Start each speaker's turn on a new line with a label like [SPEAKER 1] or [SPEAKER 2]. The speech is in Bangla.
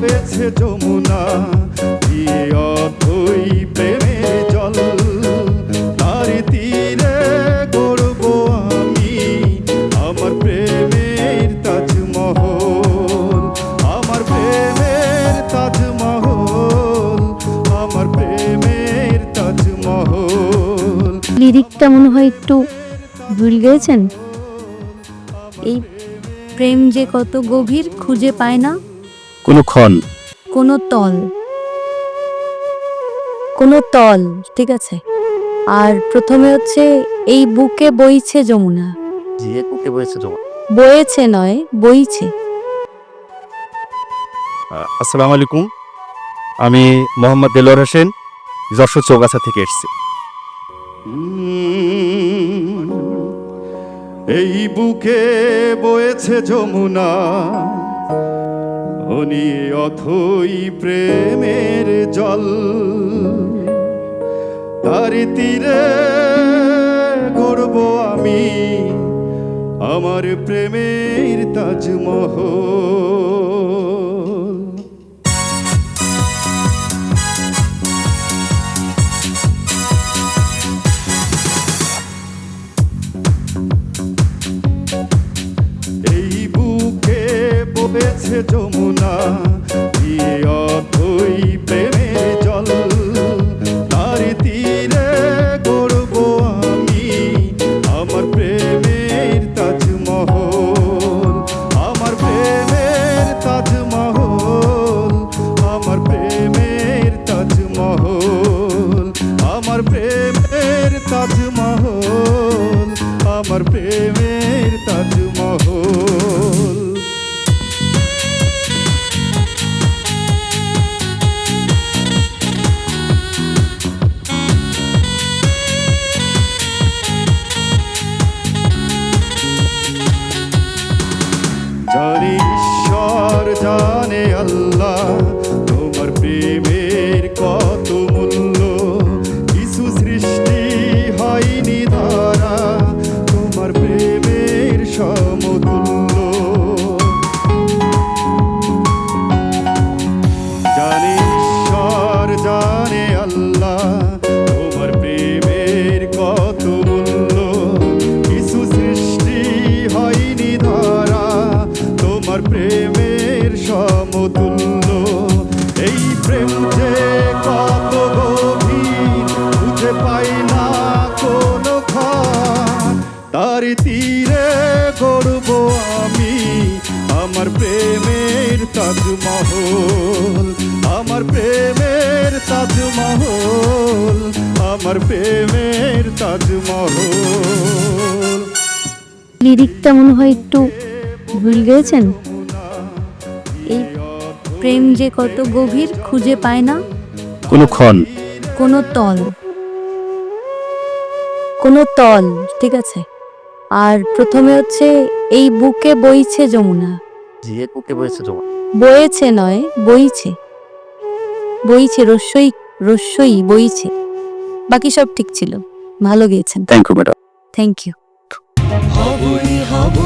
[SPEAKER 1] বয়েছে যমুনা দিয়ে অথই প্রেমের জল। তার তীরে গড়ব আমি আমার প্রেমের তাজমহল। আমার প্রেমের তাজমহল আমার প্রেমের তাজমহল।
[SPEAKER 2] লিরিকটা মনে হয় একটু ভুল গেছেন এই প্রেম যে কত গভীর খুঁজে পায় না।
[SPEAKER 3] কোনো ক্ষণ।
[SPEAKER 2] কোনো তল। কোনো তল ঠিক আছে। আর প্রথমে হচ্ছে এই বুকে বইছে যমুনা।
[SPEAKER 3] জিয়ে কুকে বলেছে তোমার
[SPEAKER 2] বয়েছে নয় বইছে।
[SPEAKER 3] আসসালামু আলাইকুম। আমি মোহাম্মদ দেলোয়ার হোসেন যশোর চৌগাছা থেকে এসেছি।
[SPEAKER 1] এই বুকে বয়েছে যমুনা। অনি অথই প্রেমের জল। তার তীরে গড়ব আমি আমার প্রেমের তাজমহল। ববেছে যমুনা অথই প্রেমের জল। তার তীরে গড়ব আমি আমার প্রেমের তাজমহল। আমার প্রেমের তাজমহল, আমার প্রেমের তাজমহল। আমার প্রেমের তাজমহল, আমার প্রেমের তাজমহল। জানে আল্লাহ, তোমার প্রেমের কত মূল্য? কিছু সৃষ্টি হয়নি ধারা তোমার প্রেমের সমতুল্য। জানে ঈশ্বর, জানে আল্লাহ, তোমার প্রেমের কত মূল্য? কিছু সৃষ্টি হয়নি ধারা তোমার প্রেমের সমতুল্য। এই প্রেম যে কত গভীর বুঝে পাই না কোনো তার তীরে গড়ব আমি আমার প্রেমের তাজমহল। আমার প্রেমের তাজমহল, আমার প্রেমের তাজমহল।
[SPEAKER 2] লিরিকটা মনে হয় একটু ভুল গেয়েছেন? এই প্রেম যে কত গভীর খুঁজে পায় না।
[SPEAKER 3] কোনো ক্ষণ।
[SPEAKER 2] কোনো তল। কোনো তল ঠিক আছে? আর প্রথমে হচ্ছে এই বুকে বইছে যমুনা।
[SPEAKER 3] জিয়ে কুকে বলেছে তোমার
[SPEAKER 2] বয়েছে নয় বইছে। বইছে রস্যই রস্যই বইছে। বাকি সব ঠিক ছিল। ভালো গেয়েছেন।
[SPEAKER 3] Thank you madam
[SPEAKER 2] thank you
[SPEAKER 4] হবই হব